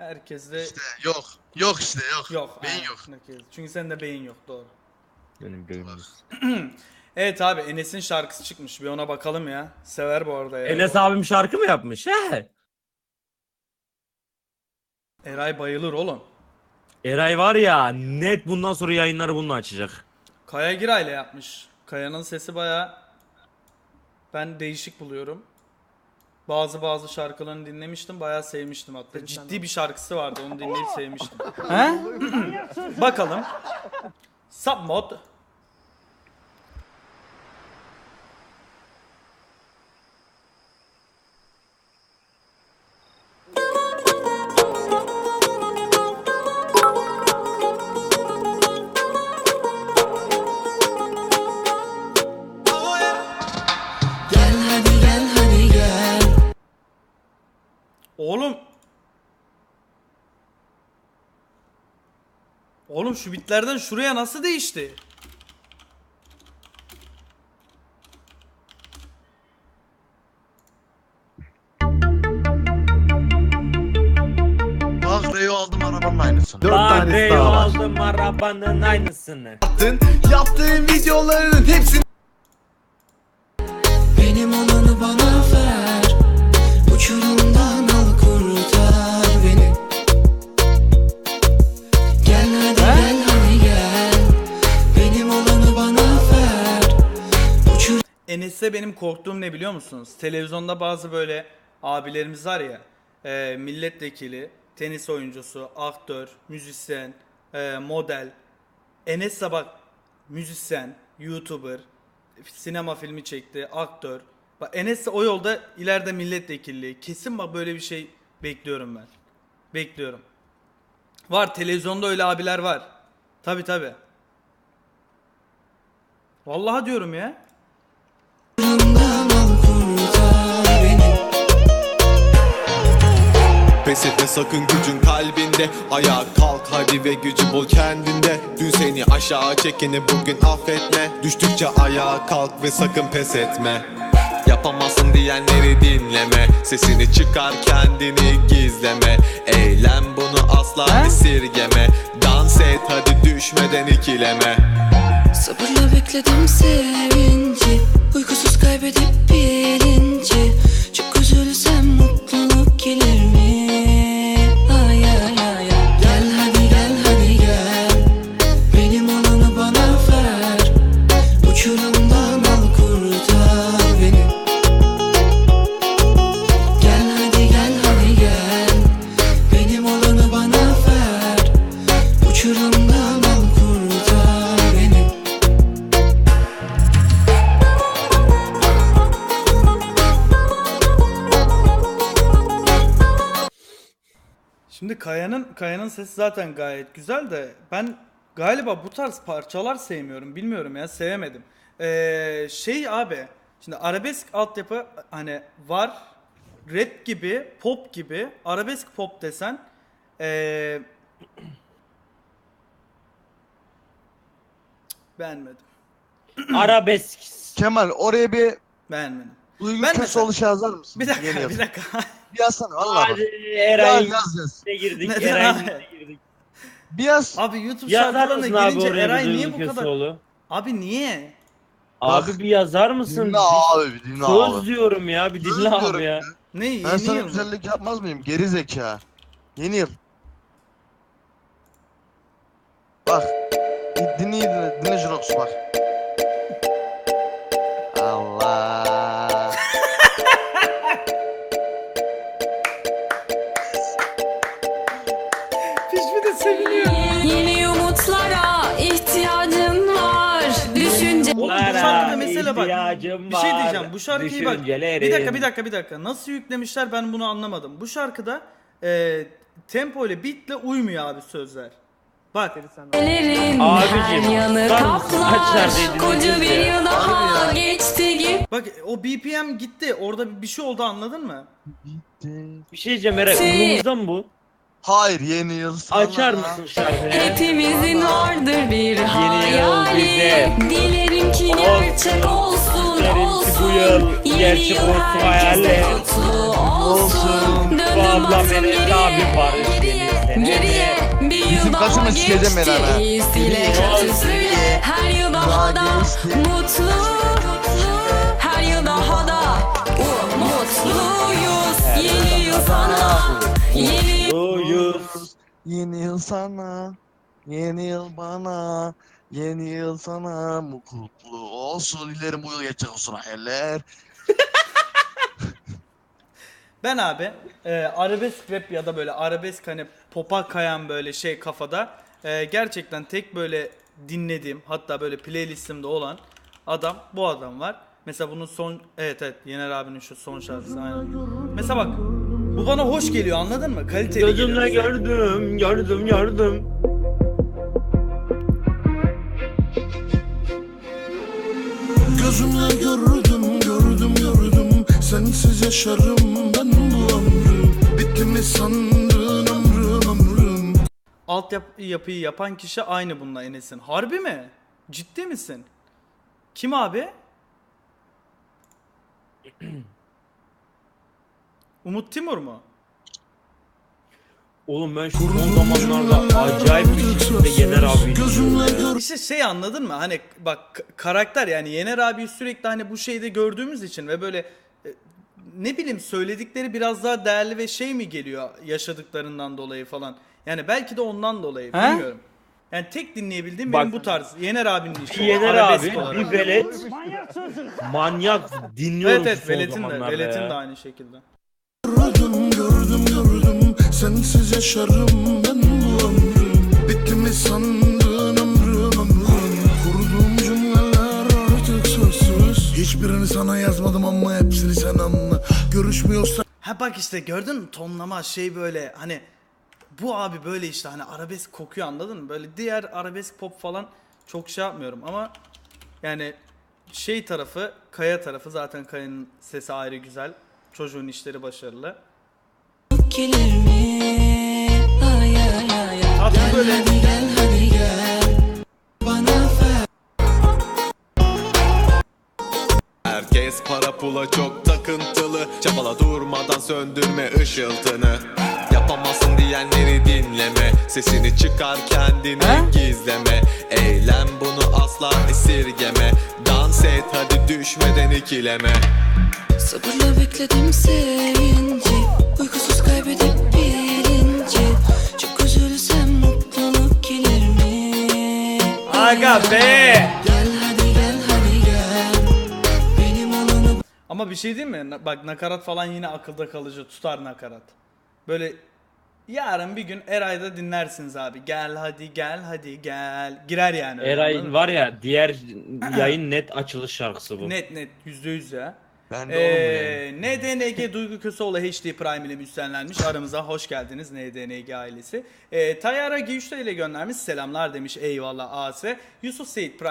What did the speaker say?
Herkes de İşte yok. Yok işte yok. yok. Beyin aynen, yok. herkes. Çünkü sende beyin yok doğru. Benim beynimiz. Evet abi Enes'in şarkısı çıkmış. Bir ona bakalım ya. Sever bu arada ya. Enes abim şarkı mı yapmış? He. Eray bayılır oğlum. Eray var ya net bundan sonra yayınları bununla açacak. Kaya Giray'la yapmış. Kaya'nın sesi baya ben değişik buluyorum. Bazı bazı şarkılarını dinlemiştim. Bayağı sevmiştim hatta. Ciddi bir şarkısı vardı. Onu dinleyip sevmiştim. He? Bakalım. Submod. Oğlum şu bitlerden şuraya nasıl değişti? Bak Reyo aldım arabanın aynısını. Dört tanesi Reyo daha var. aldım arabanın aynısını. Yaptın, yaptığın videoların hepsini Benim olanı bana ver Uçurumdan Enes'te benim korktuğum ne biliyor musunuz? Televizyonda bazı böyle abilerimiz var ya, e, milletvekili, tenis oyuncusu, aktör, müzisyen, e, model. Enes'e bak müzisyen, youtuber, sinema filmi çekti, aktör. Bak Enes o yolda ileride milletvekilliği. Kesin bak böyle bir şey bekliyorum ben. Bekliyorum. Var televizyonda öyle abiler var. Tabi tabi. Vallahi diyorum ya. Pes etme sakın gücün kalbinde. Ayağa kalk hadi ve gücü bul kendinde. Dün seni aşağı çekeni bugün affetme. Düştükçe ayağa kalk ve sakın pes etme. Yapamazsın diyenleri dinleme. Sesini çıkar kendini gizleme. Eylem bunu asla esirgeme. Dans et hadi düşmeden ikileme. Sabırla bekledim sevinci. Uykusuz kaybedip bilinci Şimdi Kaya'nın Kaya'nın sesi zaten gayet güzel de ben galiba bu tarz parçalar sevmiyorum. Bilmiyorum ya sevemedim. Ee, şey abi şimdi arabesk altyapı hani var rap gibi pop gibi arabesk pop desen ee, beğenmedim. Arabesk. Kemal oraya bir Beğenmedim. Duygu Ben ben oluşu yazar mısın? Bir Yeni dakika yaz. bir dakika. Bir yazsana valla bak. Hadi Yaz Eray'ın yaz yaz. içine girdik. Neden Eray'ın abi? içine girdik. Bir yaz. Abi YouTube Yazar şarkılarına mısın abi oraya Eray bir niye bu kadar... Köseoğlu? Abi niye? Abi bir yazar mısın? Dinle abi bir dinle Söz abi. diyorum ya bir Söz dinle diyorum abi ya. ya. Ne Ben yeni sana yıl mı? güzellik yapmaz mıyım? Geri zeka. Yeni yıl. Bak. Dinle dinle. Dinle Jirox bak. Mesela bak bir şey diyeceğim. Bu şarkıyı bak bir dakika bir dakika bir dakika. Nasıl yüklemişler ben bunu anlamadım. Bu şarkıda e, tempo ile beatle uymuyor abi sözler. Bak Lerin Abicim, yanı kaplar. Koca bir yıl daha geçti gibi. bak o BPM gitti. Orada bir şey oldu anladın mı? Bir şey diyeceğim Eray Si- umurumuzda mı bu? Hayır yeni yıl sana. Açar mısın şarkıyı? Hepimizin vardır bir yıl hayali. Dilerim ki gerçek olsun Dilerim ki olsun. bu yıl Yeni gerçek yıl olsun herkese hayali. kutlu olsun. Döndüm baktım benim abim var. geriye Ananı sikeceğim ben geçti ana. iyisiyle kötüsüyle Her yıl daha da geçti. mutlu Her yıl daha da mutluyuz Yeni yıl sana Yeni Uyuz. Yeni yıl sana, yeni yıl bana, yeni yıl sana mutlu olsun. İlerim bu yıl geçecek olsun hayaller. Ben abi e, arabesk rap ya da böyle arabesk hani popa kayan böyle şey kafada e, gerçekten tek böyle dinlediğim hatta böyle playlistimde olan adam bu adam var. Mesela bunun son evet evet Yener abinin şu son şarkısı aynen. Mesela bak bu bana hoş geliyor anladın mı? Kaliteli Gözümle geliyor. gördüm, gördüm, gördüm. Gözümle gördüm, gördüm, gördüm Sensiz yaşarım ben bu ömrü Bitti mi sandın ömrüm, ömrüm Altyapı yapıyı yapan kişi aynı bununla Enes'in. Harbi mi? Ciddi misin? Kim abi? Umut Timur mu? Oğlum ben şu son zamanlarda acayip bir şekilde Yener abi İşte şey anladın mı? Hani bak karakter yani Yener abi sürekli hani bu şeyde gördüğümüz için ve böyle e, ne bileyim söyledikleri biraz daha değerli ve şey mi geliyor yaşadıklarından dolayı falan. Yani belki de ondan dolayı bilmiyorum. Yani tek dinleyebildiğim Bak- benim bu tarz. Yener abinin işi. Yener abi, olarak. bir velet. Manyak dinliyorum Evet evet Velet'in de, Velet'in ya. de aynı şekilde. Gördüm, gördüm, gördüm Sensiz yaşarım ben bu ömrü Bitti mi sandın ömrüm, ömrüm Kurduğum cümleler artık sözsüz Hiçbirini sana yazmadım ama hepsini sen anla Görüşmüyorsak Ha bak işte gördün mü tonlama şey böyle hani bu abi böyle işte hani arabesk kokuyor anladın mı? Böyle diğer arabesk pop falan çok şey yapmıyorum ama yani şey tarafı Kaya tarafı zaten Kaya'nın sesi ayrı güzel. Çocuğun işleri başarılı. Gelir mi? Ay ay ay ay. Böyle. Hadi gel hadi gel. Bana ver. Herkes para pula çok takıntılı. Çabala durmadan söndürme ışıltını. Yapamazsın diyenleri dinleme. Sesini çıkar kendini gizleme. Eylem bunu asla esirgeme Dans et hadi düşmeden ikileme Sabırla bekledim sevinci Uykusuz kaybedip bilinci Çok üzülsem mutluluk gelir mi? Aga be! Gel hadi gel hadi gel Benim olanı Ama bir şey değil mi? Bak nakarat falan yine akılda kalıcı tutar nakarat. Böyle yarın bir gün Eray'da dinlersiniz abi. Gel hadi gel hadi gel. Girer yani. Eray var ya diğer yayın net açılış şarkısı bu. Net net yüzde yüz ya. Ben de oğlum bu yani. Ee, NDNG Duygu Köseoğlu HD Prime ile müstenlenmiş. Aramıza hoş geldiniz NDNG ailesi. Ee, Tayyara G3 ile göndermiş. Selamlar demiş. Eyvallah AS. Yusuf Seyit Prime